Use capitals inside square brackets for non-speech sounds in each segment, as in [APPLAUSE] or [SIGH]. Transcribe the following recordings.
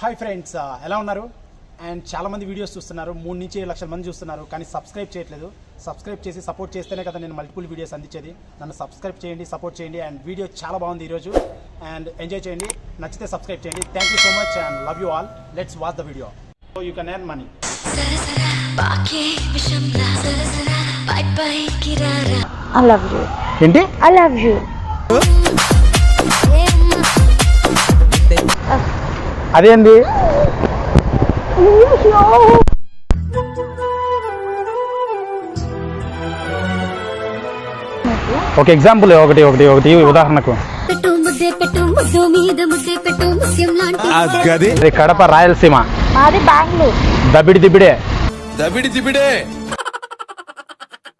Hi friends ఎలా ఉన్నారు? And చాలా మంది వీడియోస్ చూస్తున్నారు. మూడు నుంచి ఏడు లక్షల మంది చూస్తున్నారు. కానీ సబ్స్క్రైబ్ చేయట్లేదు. సబ్స్క్రైబ్ చేసి సపోర్ట్ చేస్తేనే కదా నేను మల్టిపుల్ వీడియోస్ అందించేది. నన్ను సబ్స్క్రైబ్ చేయండి సపోర్ట్ చేయండి. అండ్ వీడియో చాలా బాగుంది ఈరోజు. అండ్ ఎంజాయ్ చేయండి. నచ్చితే సబ్స్క్రైబ్ చేయండి. Thank you so much and love you all let's watch the video so you can earn money. ఏంటి? I love you. అదేంది? ఒక ఎగ్జాంపుల్ ఒకటి ఒకటి ఒకటి ఉదాహరణకు. ఇది కడప రాయలసీమ. మాది బెంగళూరు. దబిడి దిబిడే. దబిడి దిబిడే.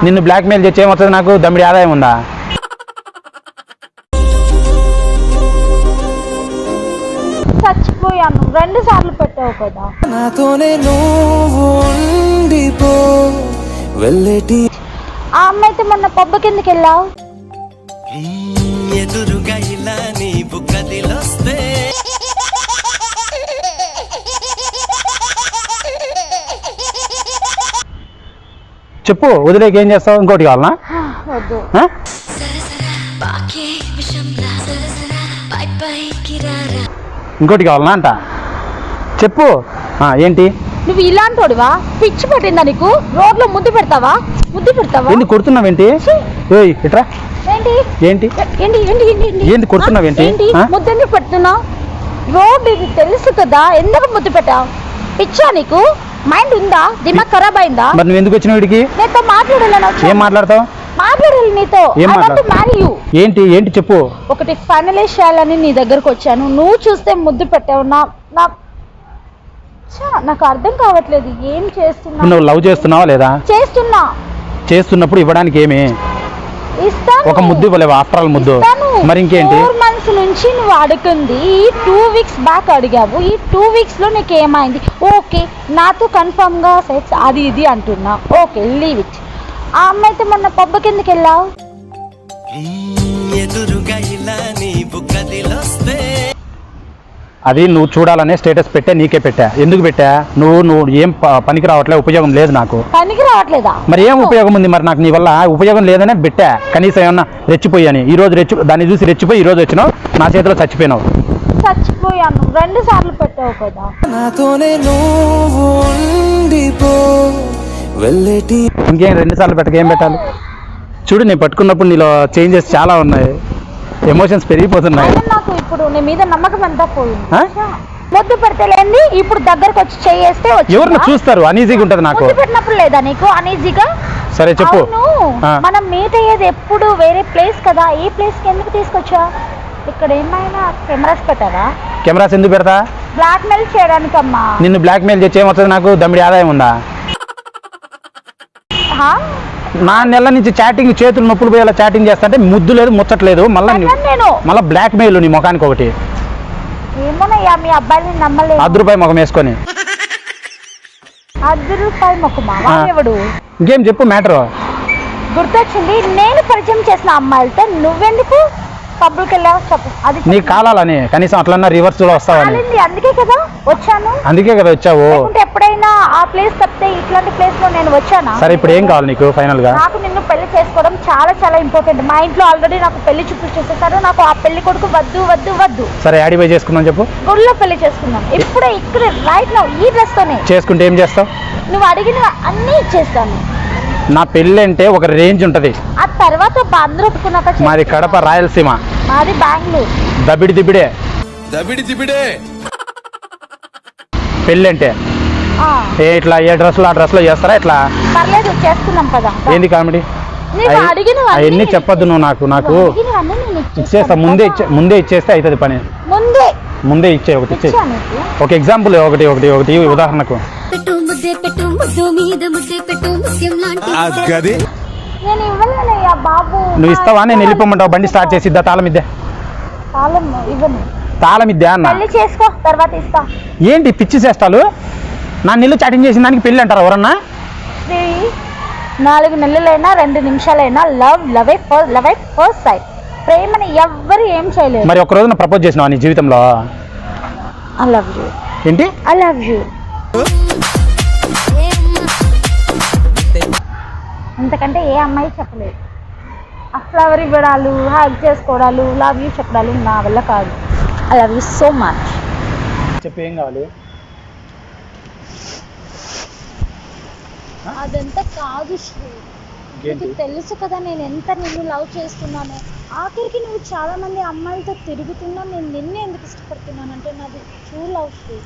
నిన్ను బ్లాక్మెయిల్ చేసి ఏమవుతుంది నాకు? దమ్మిడి ఆదాయం ఉందా? రెండు సార్లు పెట్టావు కదా? నాతోనే వెళ్ళేటి ఆ అమ్మాయితో మొన్న పబ్బ కిందకి వెళ్ళావు? ఎదురుగా ఇలా నీ బుక్కదిలొస్తే చెప్పు వదిలేకి ఏం చేస్తావు? ఇంకోటి కావాలనా? వద్దు. ఇంకోటి కావాలనా అంట? చెప్పు. ఆ, ఏంటి? నువ్వు ఇలాంటోడివా? పిచ్చి పట్టిందా నీకు? రోడ్లో ముద్దు పెడతావా? ముద్దు పెడతావా? ఏంటి కొడుతున్నావేంటి ఏయ్ ఇట్రా ఏంటి? ఏంటి? ఏంటి ఏంటి ఏంటి ఏంటి? ఏంది కొడుతున్నావేంటి? ఏంటి? ఆ? ముద్దు ఎందుకు పెడుతున్నావు? రోడ్డు ఇది తెలుసు కదా ఎందుకు ముద్దు పెట్టావు? పిచ్చా నీకు? మైండ్ ఉందా? దిమాగ్ ఖరాబ్ అయిందా? మరి నువ్వు ఎందుకు వచ్చినావు వీడికి నీతో మాట్లాడాలని ఏం వచ్చాను మాట్లాడతావు? మాట్లాడాలి నీతో. ఏం మాట్లాడ-. ఏంటి? ఏంటి చెప్పు. ఒకటి ఫైనలైజ్ చేయాలని నీ దగ్గరకు వచ్చాను. నువ్వు చూస్తే ముద్దు పెట్టావు. నా నా నాకు అర్థం కావట్లేదు. ఏం చేస్తున్నా? నువ్వు లవ్ చేస్తున్నావా లేదా? చేస్తున్నా. చేస్తున్నప్పుడు ఇవ్వడానికి ఏమి? ఇస్తాను. ఒక ముద్దు ఇవ్వలేవు? ఆఫ్టర్ ఆల్ ముద్దు. మరి ఇంకేంటి? ఫోర్ మంత్స్ నుంచి నువ్వు అడుగుంది ఈ టూ వీక్స్ బ్యాక్ అడిగావు ఈ టూ వీక్స్లో నీకు ఏమైంది? ఓకే నాతో కన్ఫర్మ్గా సెక్స్ అది ఇది అంటున్నా. ఓకే లీవ్ ఇట్ ఆ అమ్మాయితో మొన్న పబ్బ కిందకి వెళ్ళావు? ఎదురుగా ఇలా నీ బుక్కదిలొస్తే అది నువ్వు చూడాలనే స్టేటస్ పెట్టా నీకే పెట్టా. ఎందుకు పెట్టా? నువ్వు నువ్వు ఏం పనికి రావట్లే ఉపయోగం లేదు నాకు. పనికి రావట్లేదా? మరి ఏం ఉపయోగం ఉంది మరి నాకు నీ వల్ల? ఉపయోగం లేదనే పెట్టా. కనీసం ఏమన్నా రెచ్చిపోయాని. ఈ రోజు రెచ్చి దాన్ని చూసి రెచ్చిపోయి ఈ రోజు వచ్చినావు. నా చేతిలో చచ్చిపోయినావు. చచ్చిపోయాను. రెండు సార్లు పెట్టావు కదా. నాతోనే ఇంకేం రెండు సార్లు పెట్టక ఏం పెట్టాలి? చూడు నేను పట్టుకున్నప్పుడు నీలో చేంజెస్ చాలా ఉన్నాయి. ఎమోషన్స్ పెరిగిపోతున్నాయి. ఇప్పుడు నీ మీద నమ్మకం అంతా పోయింది? ముద్దు పెడతలేంది ఇప్పుడు దగ్గరకు వచ్చి చేయేస్తే ఎవరిని చూస్తారు? అనీజీగా ఉంటుంది నాకు. ముద్దు పెట్టినప్పుడు లేదా నీకు? అనీజీగా? సరే చెప్పు. మనం మీట్ అయ్యేది ఎప్పుడు వేరే ప్లేస్ కదా. ఈ ప్లేస్కి ఎందుకు తీసుకొచ్చా? ఇక్కడ ఏమైనా కెమెరాస్ పెట్టారా కెమెరాస్ ఎందుకు పెడతా? బ్లాక్ మెయిల్ చేయడానికమ్మా. నిన్ను బ్లాక్మెయిల్ చేసి ఏమవుతుంది నాకు? దమ్మిడి ఆదాయం ఉందా? హా? నా నెల నుంచి చాటింగ్ చేతులు నొప్పులు పోయేలా చాటింగ్ చేస్తుంటే ముద్దు లేదు ముచ్చట్లేదు. మళ్ళీ మళ్ళీ బ్లాక్ మెయిల్ నీ ముఖానికి ఒకటి. అర్ధ రూపాయి ముఖం వేసుకొని. ఇంకేం చెప్పు మ్యాటర్ గుర్తొచ్చింది నేను పరిచయం చేసిన అమ్మాయిలతో నువ్వెందుకు పబ్బులకి వెళ్ళావు చెప్పు. అది. నీకు కాలాలని కనీసం అట్లన్నా రివర్స్లో వస్తావని. అందుకే కదా వచ్చాను. అందుకే కదా వచ్చావు. ఎప్పుడైనా ఆ ప్లేస్ తప్పితే ఇట్లాంటి ప్లేస్లో నేను వచ్చానా? సరే ఇప్పుడు ఏం కావాలి నీకు ఫైనల్గా నాకు నిన్ను పెళ్ళి చేసుకోవడం చాలా చాలా ఇంపార్టెంట్ మా ఇంట్లో ఆల్రెడీ నాకు పెళ్ళి చూపులు చూసేసారు. నాకు ఆ పెళ్ళి కొడుకు వద్దు వద్దు వద్దు. సరే యాడి పోయి చేసుకుందాం చెప్పు. గుడిలో పెళ్ళి చేసుకుందాం. ఇప్పుడే ఇక్కడ రైట్ నౌ ఈ డ్రెస్ తోనే. చేసుకుంటే ఏం చేస్తావు? నువ్వు అడిగిన అన్ని ఇచ్చేస్తాను. నా పెళ్ళి అంటే ఒక రేంజ్ ఉంటది. ఆ తర్వాత అందరూ ఒప్పుకున్నాక చేస్తాను. మాది కడప రాయలసీమ. మాది బెంగళూరు. దబిడి దిబిడే. దబిడి దిబిడే. పెళ్ళి అంటే. ఆ, ఏ ఇట్లా ఏ డ్రెస్లో ఆ డ్రెస్లో చేస్తారా ఇట్లా? పర్లేదు చేసుకుందాం కదా. ఏంది కామెడీ? అవన్నీ చెప్పొద్దు నువ్వు నాకు నాకు ఇచ్చేస్తా ముందే ముందే ఇచ్చేస్తే అవుతుంది పని. ముందే. ముందే ఇచ్చే ఒకటి ఇచ్చే. ఒక ఎగ్జాంపుల్ ఒకటి ఒకటి ఒకటి ఉదాహరణకు. నువ్వు ఇస్తావా? నేను వెళ్ళిపోమంటావు? బండి స్టార్ట్ చేసి ఇద్దా తాళం ఇద్దా? తాళం ఇవ్వను. తాళం ఇద్దా అన్న? పెళ్ళి చేసుకో తర్వాత ఇస్తా. ఏంటి పిచ్చి చేష్టాలు? నా నిల్లు చాటింగ్ చేసిన దానికి పెళ్ళి అంటారు ఎవరన్నా? నాలుగు నెలలైనా రెండు నిమిషాలైనా love love first love first side. ప్రేమని ఎవ్వరు ఏం చేయలేరు. మరి ఒక రోజున ప్రపోజ్ చేసినావా నీ జీవితంలో? ఐ లవ్ యూ ఏంటి? ఐ లవ్ యూ అంతకంటే ఏ అమ్మాయి చెప్పలేదు. ఆ ఫ్లవర్ ఇవ్వడాలు హగ్ చేసుకోవడాలు లవ్ యూ చెప్పడాలు నా వల్ల కాదు. I love you so much చెప్పు ఏం కావాలి? అదంతా కాదు శ్రీ. నీకు తెలుసు కదా నేను ఎంత నిన్ను లవ్ చేస్తున్నానో. ఆఖరికి నువ్వు చాలా మంది అమ్మాయిలతో తిరుగుతున్నా నేను నిన్నే ఎందుకు ఇష్టపడుతున్నాను? అంటే నాది ట్రూ లవ్ శ్రీ.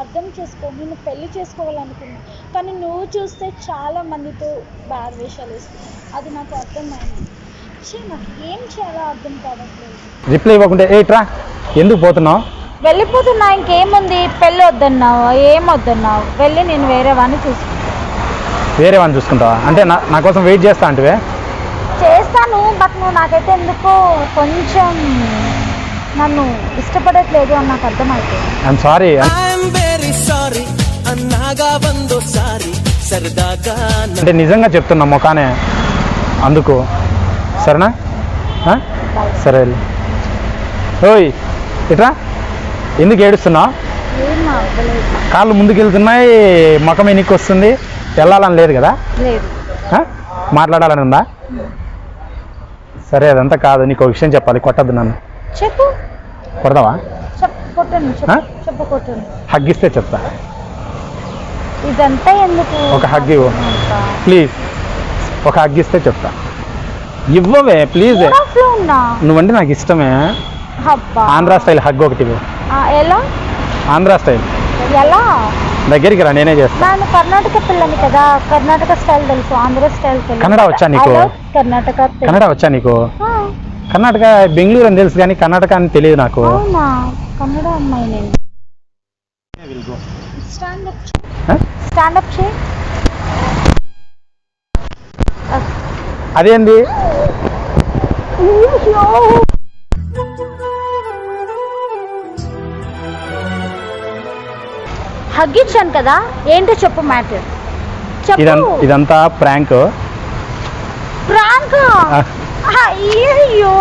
అర్థం చేసుకో నేను పెళ్ళి చేసుకోవాలనుకున్నా. కానీ నువ్వు చూస్తే చాలా మందితో బ్యాడ్ వేషాలు వేస్తున్నావు అది నాకు అర్థమైంది. నాకు ఏం చేయాలో అర్థం కావట్లేదు. రిప్లై ఇవ్వకుంటే ఏ ట్రా ఎందుకు పోతున్నావు? వెళ్ళిపోతున్నా ఇంకేముంది? పెళ్ళి వద్దన్నావు ఏం వద్దన్నావు వెళ్ళి నేను వేరే వాడిని చూసుకుంటాను వేరే వాడిని చూసుకుంటావా? అంటే నా నా కోసం వెయిట్ చేస్తా అంటే చేస్తాను బట్ నువ్వు నాకైతే ఎందుకో కొంచెం నన్ను ఇష్టపడట్లేదు అని నాకు అర్థమైపోయింది. I'm sorry I'm very sorry అన్నాగా వందో సారీ సరదాగా అంటే నిజంగా చెప్తున్నా ముఖానే. అందుకు. సరేనా? సరే. ఓయ్ ఇట్రా? ఎందుకు ఏడుస్తున్నావు? కాళ్ళు ముందుకు వెళ్తున్నాయి ముఖం ఎన్నికి వస్తుంది. వెళ్ళాలని లేదు కదా? మాట్లాడాలని ఉందా? సరే అదంతా కాదు. నీకు ఒక విషయం చెప్పాలి. కొట్టద్దు నన్ను. చెప్పు. కొడదావా? హగ్గిస్తే చెప్తా. ఇదంతా ఎందుకు? ఒక హగ్ ఇవ్వు. ప్లీజ్. ఒక హగ్గిస్తే చెప్తా. ఇవ్వవే ప్లీజ్. నువ్వంటే నాకు ఇష్టమే. ఆంధ్రా స్టైల్ హగ్ ఒకటి ఎలా? ఆంధ్రా స్టైల్. ఎలా? దగ్గరికి రా నేనే చేస్తా. నేను కర్ణాటక పిల్లని కదా కర్ణాటక స్టైల్ తెలుసు ఆంధ్ర స్టైల్ తెలుసు. కన్నడ వచ్చా నీకు? కర్ణాటక. కన్నడ వచ్చా నీకు? కర్ణాటక బెంగళూరు అని తెలుసు కానీ కర్ణాటక అని తెలియదు నాకు. అవునా? కన్నడ అమ్మాయి నేను స్టాండప్ ఆ? స్టాండప్ చేయి అదేంది? హగ్ ఇచ్చాను కదా ఏంటో చెప్పు మ్యాటర్. చెప్పు. ఇదంతా ప్రాంక్. ప్రాంక్? అయ్యో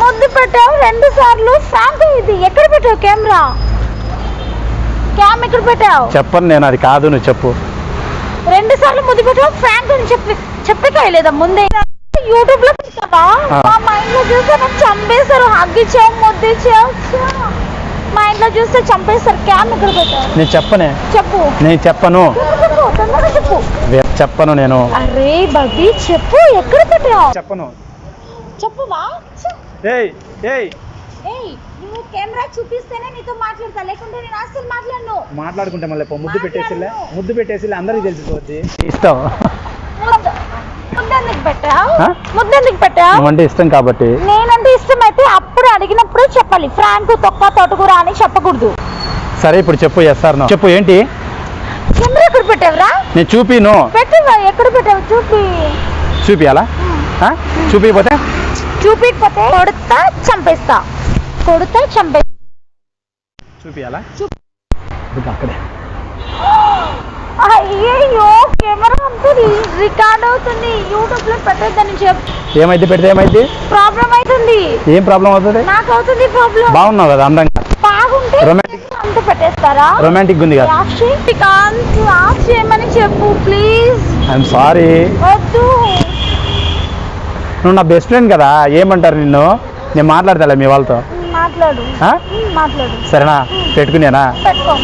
ముద్దు పెట్టావు రెండు సార్లు. ఫ్రాంక్ ఇది. ఎక్కడ పెట్టావు కెమెరా? క్యామ్ ఎక్కడ పెట్టావు? చెప్పను నేను అది కాదు నువ్వు చెప్పు. రెండు సార్లు ముద్దు పెట్టావు ఫ్రాంక్ అని చెప్పి చెప్పకాయలేదా ముందే? యూట్యూబ్లో పెట్టావా. మా మా ఇంట్లో చూస్తే నాకు చంపేశారు హగ్ ఇచ్చావు ముద్దు ఇచ్చావు. మా ఇంట్లో చూస్తే చంపేశారు క్యామ్ పెట్టావు నేను చెప్పనే. చెప్పు. నేను చెప్పను. చెప్పు, చెప్పు తొందరగా చెప్పు. చెప్పను నేను. అరే బబీ చెప్పు ఎక్కడ పెట్టావు? చెప్పను. చెప్పువా ఏయ్ ఏయ్. ఏయ్ నువ్వు కెమెరా చూపిస్తేనే నీతో మాట్లాడతా. లేకుంటే నేను అస్సలు మాట్లాడను. మాట్లాడుకుంటే మళ్ళీ పో, ముద్దు పెట్టేసిలే. ముద్దు పెట్టేసి అందరికి తెలిసిపోద్ది ఇష్టం ముద్ద ముద్దెందుకు పెట్టావు? ఆ? ముద్దెందుకు పెట్టావు? నువ్వంటే ఇష్టం కాబట్టి. నేనంటే ఇష్టమైతే అప్పుడు అడిగినప్పుడు చెప్పాలి. ఫ్రాంక్ తొక్క తొటకూర అని చెప్పకూడదు. సరే ఇప్పుడు చెప్పు ఎస్ఆర్ చెప్పు ఏంటి? కెమెరా ఎక్కడ పెట్టావురా? నేను చూపిను. పెట్టివా ఎక్కడ పెట్టావు? చూపి. చూపియాలా? ఆ? చూపిపోతే చూపికపోతే కొడతా చంపేస్తా. కొడతా చంపేస్తా చూపియాలా? చూపి. అక్కడే. అయ్యయ్యో కెమెరా అంతా రికార్డ్ అవుతుంది. యూట్యూబ్లో పెట్టొద్దని చెప్పు. ఏమైంది? పెడితే ఏమైంది? ప్రాబ్లం అవుతుంది. ఏం ప్రాబ్లం అవుతుంది? నాకు అవుతుంది ప్రాబ్లం. బాగున్నావు కదా అందంగా? బాగుంటే Romantic. అంత పెట్టేస్తారా? రొమాంటిక్ ఉంది కదా? ఆఫ్ చేయి శ్రీకాంత్ ఆఫ్ చేయమని చెప్పు ప్లీజ్. ఐఎమ్ సారీ వద్దు. నువ్వు నా బెస్ట్ ఫ్రెండ్ కదా ఏమంటారు నిన్ను? నేను మాట్లాడతాలే మీ వాళ్ళతో. మాట్లాడు. సరేనా? పెట్టుకునేనా? పెట్టుకో?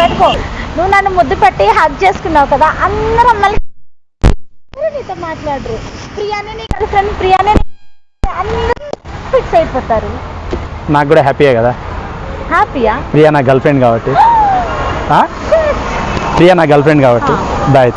పెట్టుకో. నువ్వు నన్ను ముద్దు పెట్టి హగ్ చేసుకున్నావు కదా అందరూ అమ్మాయిలు అందరూ నీతో మాట్లాడరు. ప్రియానే నీ గర్ల్ ఫ్రెండ్ ప్రియానే అందరూ ఫిక్స్ అయిపోతారు. నాకు కూడా హ్యాపీయే కదా? హ్యాపీయా ప్రియా నా గర్ల్ ఫ్రెండ్ కాబట్టి? [GASPS] ప్రియా నా గర్ల్ ఫ్రెండ్ కాబట్టి బాయ్